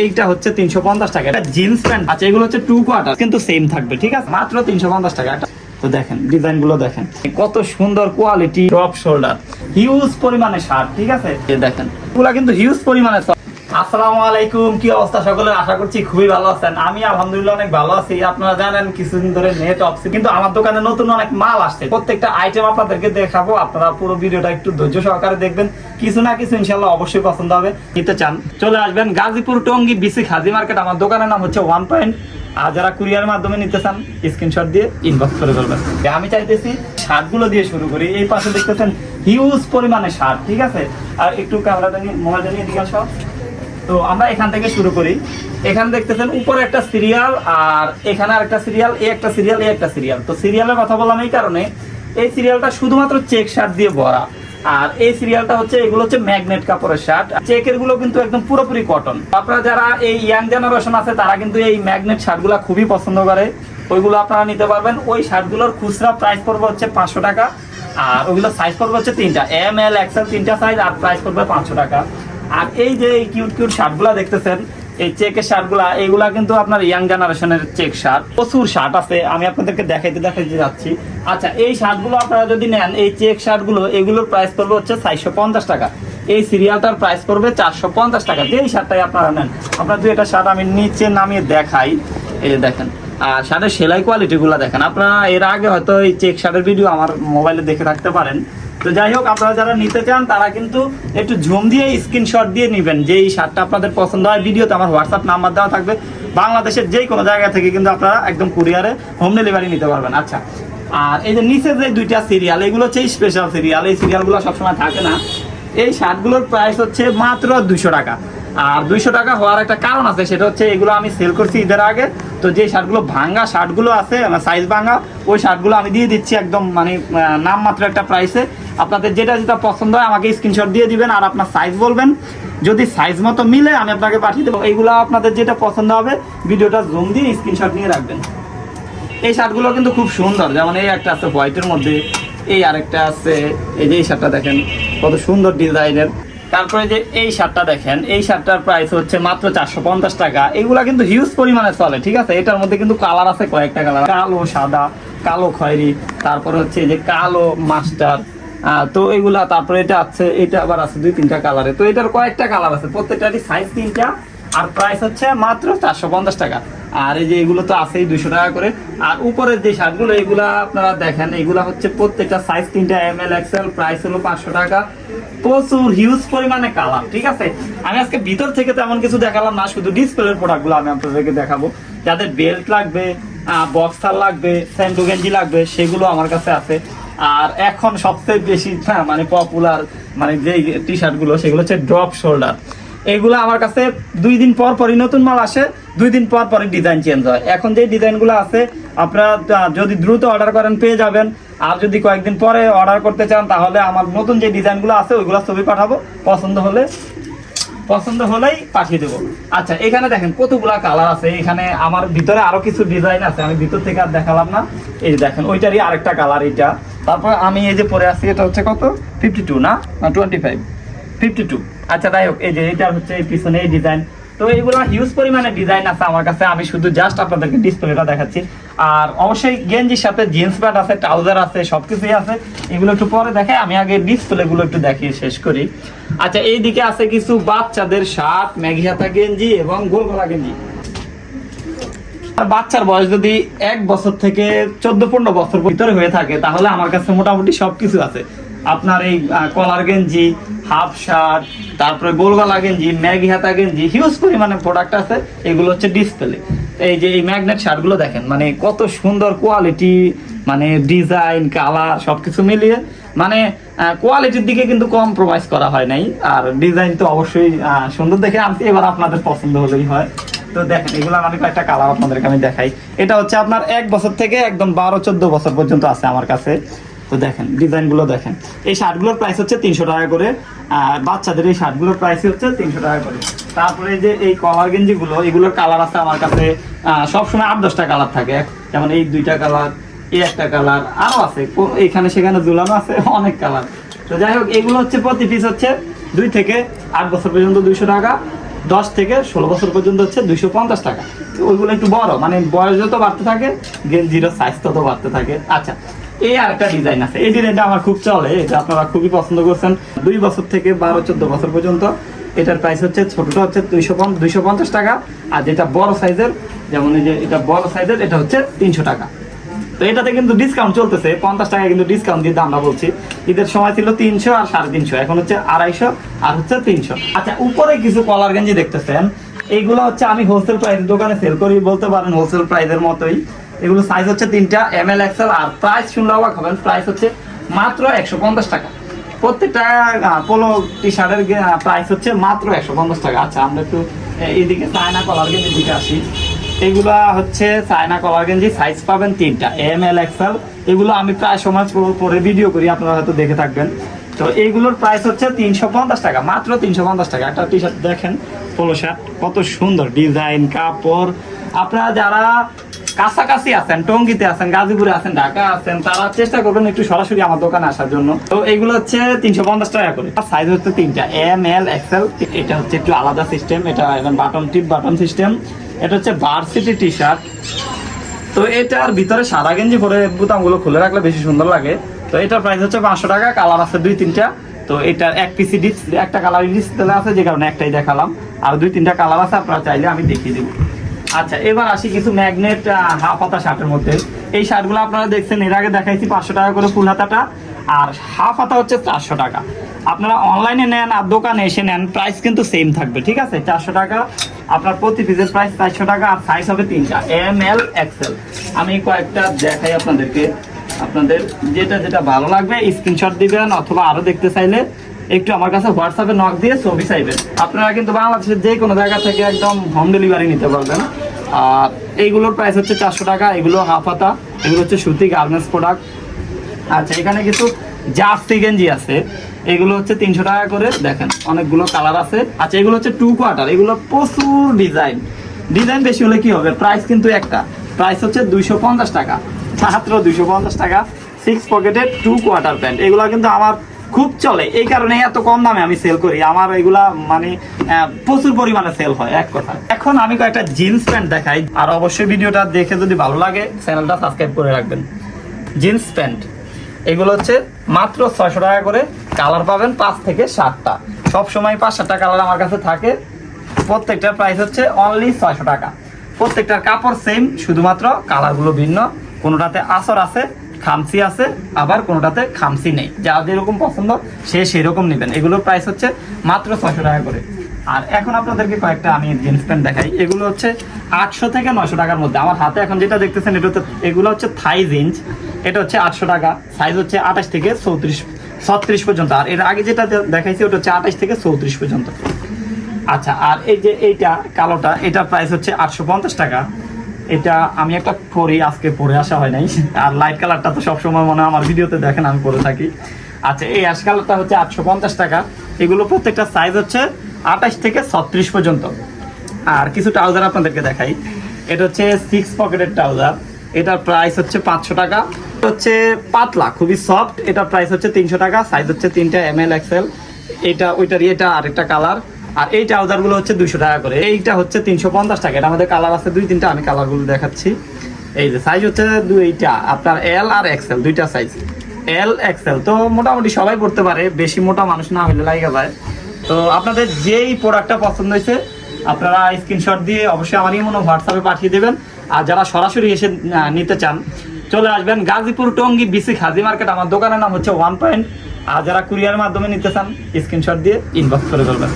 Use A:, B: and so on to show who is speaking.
A: এইটা হচ্ছে তিনশো পঞ্চাশ টাকা। এটা জিন্স প্যান্ট আছে এগুলো হচ্ছে টু কোয়ার্টার কিন্তু সেম থাকবে, ঠিক আছে? মাত্র তিনশো পঞ্চাশ টাকা। তো দেখেন ডিজাইনগুলো দেখেন। কত সুন্দর কোয়ালিটি টপ শোল্ডার হিউজ পরিমাণে শার্ট ঠিক আছে? দেখেন। এগুলা কিন্তু হিউজ পরিমাণে। আসসালামু আলাইকুম, কি অবস্থা সকলের? আশা করছি খুবই ভালো আছেন। আমি আলহামদুলিল্লাহ অনেক ভালো আছি। আপনারা জানেন কিছুদিন ধরে নেট অফ কিন্তু আমার দোকানে নতুন অনেক মাল আসছে। প্রত্যেকটা আইটেম আপনাদেরকে দেখাবো, আপনারা পুরো ভিডিওটা একটু ধৈর্য সহকারে দেখবেন। কিছু না কিছু ইনশাল্লাহ অবশ্যই পছন্দ হবে। নিতে চান, চলে আসবেন গাজীপুর টঙ্গি বিসি খাজি মার্কেট আমার দোকানের নাম হচ্ছে ওয়ান পয়েন্ট আর যারা কুরিয়ার মাধ্যমে নিতে চান স্ক্রিনশট দিয়ে ইনবক্স করে ফেলবেন। আমি চাইতেছি শার্টগুলো দিয়ে শুরু করি। এই পাশে দেখতেছেন হিউজ পরিমাণে শার্ট ঠিক আছে? আর একটু ক্যামেরাটা নিয়ে মোবাইলটা নিয়ে দিকে সব তো আমরা এখান থেকে শুরু করি। এখানে দেখতেছেন উপরে একটা সিরিয়াল আর এখানে আরেকটা সিরিয়াল এই একটা সিরিয়াল এই একটা সিরিয়াল তো সিরিয়ালের কথা বললাম এই কারণে, এই সিরিয়ালটা শুধুমাত্র চেক শার্ট দিয়ে ভরা। আর এই সিরিয়ালটা হচ্ছে, এগুলো হচ্ছে ম্যাগনেট কাপড়ের শার্ট চেকেরগুলো কিন্তু একদম পুরোপুরি কটন আপনারা যারা এই ইয়াং জেনারেশন আছে, তারা কিন্তু এই ম্যাগনেট শার্টগুলো খুবই পছন্দ করে। ওইগুলো আপনারা নিতে পারবেন। ওই শার্টগুলোর খুচরা প্রাইস পড়বে হচ্ছে পাঁচশো টাকা। আর ওইগুলো সাইজ পড়বে হচ্ছে তিনটা। এম এল এক্সেল তিনটা সাইজ আর প্রাইস পড়বে পাঁচশো টাকা। আর এই যে এই কিউট কিউট শার্টগুলো দেখতেছেন, এই চেকের শার্টগুলা এইগুলা কিন্তু আপনার ইয়াং জেনারেশনের চেক শার্ট। প্রচুর শার্ট আছে, আমি আপনাদেরকে দেখাইতে দেখাইতে যাচ্ছি। আচ্ছা এই শার্টগুলো আপনারা যদি নেন, এই চেক শার্টগুলো, এগুলোর প্রাইস পড়বে হচ্ছে চারশো পঞ্চাশ টাকা। এই সিরিয়ালটার প্রাইস পড়বে চারশো পঞ্চাশ টাকা। যেই শার্টটাই আপনারা নেন, আপনার দুই একটা শার্ট আমি নিচে নামিয়ে দেখাই। এই যে দেখেন, আর শার্টের সেলাই কোয়ালিটি গুলো দেখেন। আপনারা এর আগে হয়তো এই চেক শার্টের ভিডিও আমার মোবাইলে দেখে রাখতে পারেন। তো যাই হোক, আপনারা যারা নিতে চান, তারা কিন্তু একটু ঝুম দিয়ে স্ক্রিনশট দিয়ে নেবেন। যে এই শার্টটা আপনাদের পছন্দ হয়, ভিডিওতে আমার হোয়াটসঅ্যাপ নাম্বার দেওয়া থাকবে। বাংলাদেশের যে কোনো জায়গা থেকে কিন্তু আপনারা একদম কুরিয়ারে হোম ডেলিভারি নিতে পারবেন। আচ্ছা আর এই যে নিচে যে দুইটা সিরিয়াল এগুলো হচ্ছে স্পেশাল সিরিয়াল এই সিরিয়ালগুলো সবসময় থাকে না। এই শার্টগুলোর প্রাইস হচ্ছে মাত্র দুশো টাকা। আর দুইশো টাকা হওয়ার একটা কারণ আছে, সেটা হচ্ছে এগুলো আমি সেল করছি ঈদের আগে। তো যে শার্টগুলো ভাঙ্গা শার্টগুলো আছে সাইজ ভাঙ্গা, ওই শার্টগুলো আমি দিয়ে দিচ্ছি একদম মানে নামমাত্র একটা প্রাইসে আপনাদের যেটা যেটা পছন্দ হয় আমাকে স্ক্রিনশট দিয়ে দিবেন আর আপনার সাইজ বলবেন। যদি সাইজ মতো মিলে, আমি আপনাকে পাঠিয়ে দেবো। এইগুলো আপনাদের যেটা পছন্দ হবে, ভিডিওটা জুম দিয়ে স্ক্রিনশট নিয়ে রাখবেন। এই শার্টগুলো কিন্তু খুব সুন্দর। যেমন এই একটা আছে হোয়াইটের মধ্যে, এই আরেকটা আছে, এই যে এই শার্টটা দেখেন, কত সুন্দর ডিজাইনের তারপরে যে এই শার্টটা দেখেন, এই শার্টটার প্রাইস হচ্ছে মাত্র চারশো পঞ্চাশ টাকা। এগুলা কিন্তু হিউজ পরিমাণে চলে, ঠিক আছে? এটার মধ্যে কিন্তু কালার আছে কয়েকটা কালার কালো, সাদা, কালো খয়েরি, তারপরে হচ্ছে যে কালো মাস্টার তো এগুলা, তারপরে এটা আছে, এটা আবার আছে দুই তিনটা কালারে তো এটার কয়েকটা কালার আছে, প্রত্যেকটারই সাইজ তিনটা, আর প্রাইস হচ্ছে মাত্র চারশো পঞ্চাশ টাকা। আর এই যে এগুলো তো আছেই দুশো টাকা করে। আর উপরের যে শার্টগুলো এগুলা আপনারা দেখেন এগুলা হচ্ছে প্রত্যেকটা সাইজ তিনটা এম এল এক্সেল প্রাইস হলো পাঁচশো টাকা। প্রচুর হিউজ পরিমাণে কালার ঠিক আছে? আমি আজকে ভিতর থেকে তেমন কিছু দেখালাম না শুধু ডিসপ্লের প্রোডাক্টগুলো আমি আপনাদেরকে দেখাবো। যাদের বেল্ট লাগবে বক্সার লাগবে স্যান্ডো গেঞ্জি লাগবে সেগুলো আমার কাছে আছে। আর এখন সবচেয়ে বেশি হ্যাঁ, মানে পপুলার মানে যে টি শার্টগুলো সেগুলো হচ্ছে ড্রপ শোল্ডার এগুলো আমার কাছে দুই দিন পর পরই নতুন মাল আসে, দুই দিন পর পরই ডিজাইন চেঞ্জ হয়। এখন যে ডিজাইনগুলো আছে, আপনারা যদি দ্রুত অর্ডার করেন, পেয়ে যাবেন। আর যদি কয়েকদিন পরে অর্ডার করতে চান, তাহলে আমার নতুন যে ডিজাইনগুলো আছে, ওইগুলো ছবি পাঠাবো। পছন্দ হলে, পছন্দ হলেই পাঠিয়ে দেবো। আচ্ছা এখানে দেখেন কতগুলা কালার আছে। এখানে আমার ভিতরে আরও কিছু ডিজাইন আছে, আমি ভিতর থেকে আর দেখালাম না। এই যে দেখেন, ওইটারই আরেকটা কালার এটা। তারপর আমি এই যে পরে আছি, এটা হচ্ছে কত? ফিফটি টু না টোয়েন্টি ফাইভ ফিফটি টু আচ্ছা যাই হোক, এই যে এটা হচ্ছে পিছনে এই ডিজাইন তো এইগুলো হিউজ পরিমাণে ডিজাইন আছে আমার কাছে। আমি শুধু জাস্ট আপনাদেরকে ডিসপ্লেটা দেখাচ্ছি। আর অবশ্যই গেঞ্জির সাথে জিন্স প্যান্ট আছে ট্রাউজার আছে, সবকিছুই আছে। এগুলো একটু পরে দেখাই, আমি আগে ডিসপ্লে গুলো একটু দেখিয়ে শেষ করি। আচ্ছা এইদিকে আছে কিছু বাচ্চাদের শার্ট ম্যাগি হাতা গেঞ্জি এবং গোলগলা গেঞ্জি আর বাচ্চার বয়স যদি এক বছর থেকে চোদ্দ পনেরো বছর ভিতরে হয়ে থাকে, তাহলে আমার কাছে মোটামুটি সবকিছু আছে। আপনার এই কলার গেঞ্জি, হাফ শার্ট, তারপরে গোলগলা গেঞ্জি, ম্যাগি হাতা গেঞ্জি হিউজ পরিমাণে প্রোডাক্ট আছে, এগুলো হচ্ছে ডিসপ্লে এই যে এই ম্যাগনেট শার্টগুলো দেখেন মানে কত সুন্দর কোয়ালিটি মানে ডিজাইন কালার সবকিছু মিলিয়ে মানে কোয়ালিটির দিকে কিন্তু কম্প্রোমাইজ করা হয় নাই, আর ডিজাইন তো অবশ্যই সুন্দর। দেখে আনছি এবার আপনাদের পছন্দ হলেই হয়। তো দেখেন, এগুলো আমি কয়েকটা কালার আপনাদেরকে আমি দেখাই। এটা হচ্ছে আপনার এক বছর থেকে একদম বারো চোদ্দ বছর পর্যন্ত আছে আমার কাছে। তো দেখেন ডিজাইনগুলো দেখেন। এই শার্টগুলোর প্রাইস হচ্ছে তিনশো টাকা করে, আর বাচ্চাদের এই শার্টগুলোর প্রাইস হচ্ছে তিনশো টাকা করে। তারপরে যে এই কলার গেঞ্জি গুলো এগুলোর কালার আছে আমার কাছে সবসময় আট দশটা কালার থাকে। যেমন এই দুইটা কালার এই একটা কালার আরও আছে। এখানে সেখানে ঝুলানো আছে, অনেক কালার তো যাই হোক, এগুলো হচ্ছে প্রতি পিস হচ্ছে দুই থেকে আট বছর পর্যন্ত দুইশো টাকা, দশ থেকে ষোলো বছর পর্যন্ত হচ্ছে দুইশো পঞ্চাশ টাকা। ওইগুলো একটু বড় মানে বয়স যত বাড়তে থাকে, গেঞ্জিরও সাইজ তত বাড়তে থাকে। আচ্ছা এই আর একটা ডিজাইন আছে। এই ডিজাইনটা আমার খুব চলে এটা আপনারা খুবই পছন্দ করছেন। দুই বছর থেকে বারো, চোদ্দ বছর পর্যন্ত এটার প্রাইস হচ্ছে, ছোটটা হচ্ছে দুইশো পঞ্চাশ টাকা, আর যেটা বড় সাইজের যেমন এই যে এটা বড় সাইজের এটা হচ্ছে তিনশো টাকা। তো এটাতে কিন্তু ডিসকাউন্ট চলতেছে, পঞ্চাশ টাকা কিন্তু ডিসকাউন্ট দিয়ে আমরা বলছি। ঈদের সময় ছিল তিনশো আর সাড়ে তিনশো, এখন হচ্ছে আড়াইশো আর হচ্ছে তিনশো। আচ্ছা উপরে কিছু কলার গেঞ্জি দেখতেছেন। এইগুলো হচ্ছে আমি হোলসেল প্রাইস দোকানে সেল করি, বলতে পারেন হোলসেল প্রাইসের মতোই। এগুলো সাইজ হচ্ছে তিনটা এম এল এক্সেল আর প্রাইস শুনলে অবাক হবেন প্রাইস হচ্ছে মাত্র একশো পঞ্চাশ টাকা। প্রত্যেকটা পোলো টি শার্টের প্রাইস হচ্ছে মাত্র একশো পঞ্চাশ টাকা। আচ্ছা আমরা একটু এ, এইদিকে চায়না কলার গেঞ্জির দিকে আসি। এগুলা হচ্ছে চায়না কলার গেঞ্জি সাইজ পাবেন তিনটা এম এল এক্সেল এগুলো আমি প্রায় সমাজ পরে ভিডিও করি আপনারা হয়তো দেখে থাকবেন। তো এইগুলোর প্রাইস হচ্ছে তিনশো পঞ্চাশ টাকা মাত্র তিনশো পঞ্চাশ টাকা। একটা টি শার্ট দেখেন পোলো শার্ট কত সুন্দর ডিজাইন কাপড় আপনারা যারা কাছাকাছি আছেন, টঙ্গিতে আছেন, গাজীপুরে আছেন, ঢাকা আছেন, তারা চেষ্টা করবেন একটু সরাসরি আমার দোকানে আসার জন্য। তো এগুলো হচ্ছে তিনশো পঞ্চাশ টাকা করে। সাইজ হচ্ছে তিনটা এম এল এক্সেল এটা হচ্ছে একটু আলাদা সিস্টেম এটা বাটন টিপ বাটন সিস্টেম এটা হচ্ছে ভার্সিটি টি শার্ট তো এটার ভিতরে সাদা গেঞ্জি পরে বোতামগুলো খুলে রাখলে বেশি সুন্দর লাগে। তো এটার প্রাইস হচ্ছে পাঁচশো টাকা কালার আছে দুই, তিনটা। তো এটার এক পিসি ডিস একটা কালার ডিসপ্লে আছে, যে কারণে একটাই দেখালাম। আর দুই, তিনটা কালার আছে, আপনারা চাইলে আমি দেখিয়ে দেবো। আচ্ছা এবার আসি কিছু ম্যাগনেট হাফ হাতা শার্টের মধ্যে। এই শার্টগুলো আপনারা দেখছেন, এর আগে দেখাইছি পাঁচশো টাকা করে ফুল হাতাটা, আর হাফ হাতা হচ্ছে চারশো টাকা। আপনারা অনলাইনে নেন আর দোকানে এসে নেন প্রাইস কিন্তু সেম থাকবে, ঠিক আছে? চারশো টাকা, আপনার প্রতি পিসের প্রাইস চারশো টাকা, আর সাইজ হবে তিনটা এম এল এক্সেল আমি কয়েকটা দেখাই আপনাদেরকে। আপনাদের যেটা যেটা ভালো লাগবে স্ক্রিনশট দিবেন, অথবা আরও দেখতে চাইলে একটু আমার কাছে হোয়াটসঅ্যাপে নক দিয়ে ছবি চাইবেন। আপনারা কিন্তু বাংলাদেশের যে কোনো জায়গা থেকে একদম হোম ডেলিভারি নিতে পারবেন। আর এইগুলোর প্রাইস হচ্ছে চারশো টাকা, এগুলো হাফ হাতা, এগুলো হচ্ছে সুতি গার্মেন্টস প্রোডাক্ট আচ্ছা এখানে কিছু জার্সি গেঞ্জি আছে, এগুলো হচ্ছে তিনশো টাকা করে, দেখেন অনেকগুলো কালার আছে। আচ্ছা এগুলো হচ্ছে টু কোয়ার্টার এগুলো প্রচুর ডিজাইন ডিজাইন বেশি হলে কি হবে? প্রাইস কিন্তু একটা। প্রাইস হচ্ছে দুইশো পঞ্চাশ টাকা, মাত্র দুইশো পঞ্চাশ টাকা সিক্স পকেটের টু কোয়ার্টার প্যান্ট এগুলো কিন্তু আমার খুব চলে। এই কারণে এত কম দামে আমি সেল করি। আমার এগুলা মানে প্রচুর পরিমাণে সেল হয়, এক কথা। এখন আমি কয়েকটা জিন্স প্যান্ট দেখাই। আর অবশ্যই ভিডিওটা দেখে যদি ভালো লাগে চ্যানেলটা সাবস্ক্রাইব করে রাখবেন। জিন্স প্যান্ট এগুলো হচ্ছে মাত্র ছয়শো টাকা করে। কালার পাবেন পাঁচ থেকে সাতটা। সব সময় পাঁচ সাতটা কালার আমার কাছে থাকে। প্রত্যেকটার প্রাইস হচ্ছে অনলি ছয়শো টাকা। প্রত্যেকটার কাপড় সেম শুধুমাত্র কালারগুলো ভিন্ন। কোনোটাতে আসর আছে খামসি আছে, আবার কোনোটাতে খামসি নেই। যা যেরকম পছন্দ, সে সেরকম নেবেন। এগুলোর প্রাইস হচ্ছে মাত্র ছশো টাকা করে। আর এখন আপনাদেরকে কয়েকটা আমি জিন্স প্যান্ট দেখাই। এগুলো হচ্ছে আটশো থেকে নয়শো টাকার মধ্যে। আমার হাতে এখন যেটা দেখতেছেন, এটা হচ্ছে এগুলো হচ্ছে থাই জিন্স। এটা হচ্ছে আটশো টাকা। সাইজ হচ্ছে আঠাশ থেকে চৌত্রিশ ছত্রিশ পর্যন্ত। আর এর আগে যেটা দেখাইছি, ওটা হচ্ছে আঠাশ থেকে চৌত্রিশ পর্যন্ত। আচ্ছা আর এই যে এইটা, কালোটা, এটার প্রাইস হচ্ছে আটশো পঞ্চাশ টাকা। এটা আমি একটা পরি আজকে পরে আসা হয় নাই। আর লাইট কালারটা তো সবসময় মনে হয় আমার ভিডিওতে দেখেন, আমি পরে থাকি। আচ্ছা এই অ্যাশ কালারটা হচ্ছে আটশো পঞ্চাশ টাকা। এগুলো প্রত্যেকটা সাইজ হচ্ছে আঠাশ থেকে ছত্রিশ পর্যন্ত। আর কিছু ট্রাউজার আপনাদেরকে দেখাই। এটা হচ্ছে সিক্স পকেটের ট্রাউজার এটার প্রাইস হচ্ছে পাঁচশো টাকা। হচ্ছে পাতলা, খুবই সফট এটার প্রাইস হচ্ছে তিনশো টাকা। সাইজ হচ্ছে তিনটা এম এল এক্সেল এটা ওইটার এটা আরেকটা কালার আর এই ট্রাউজারগুলো হচ্ছে দুইশো টাকা করে। এইটা হচ্ছে তিনশো পঞ্চাশ টাকা। এটা আমাদের কালার আছে, দুই তিনটা, আমি কালারগুলো দেখাচ্ছি। এই যে সাইজ হচ্ছে দুইটা আপনার এল আর এক্সেল দুইটা সাইজ এল এক্সেল তো মোটামুটি সবাই পড়তে পারে, বেশি মোটা মানুষ না হলে লাগে যায়। তো আপনাদের যেই প্রোডাক্টটা পছন্দ হয়েছে, আপনারা স্ক্রিনশট দিয়ে অবশ্যই আমার ইমোনো হোয়াটসঅ্যাপে পাঠিয়ে দেবেন। আর যারা সরাসরি এসে নিতে চান, চলে আসবেন গাজীপুর টঙ্গী বিসি খাজি মার্কেট। আমার দোকানের নাম হচ্ছে ওয়ান পয়েন্ট আর যারা কুরিয়ার মাধ্যমে নিতে চান স্ক্রিনশট দিয়ে ইনবক্স করে ফেলবেন।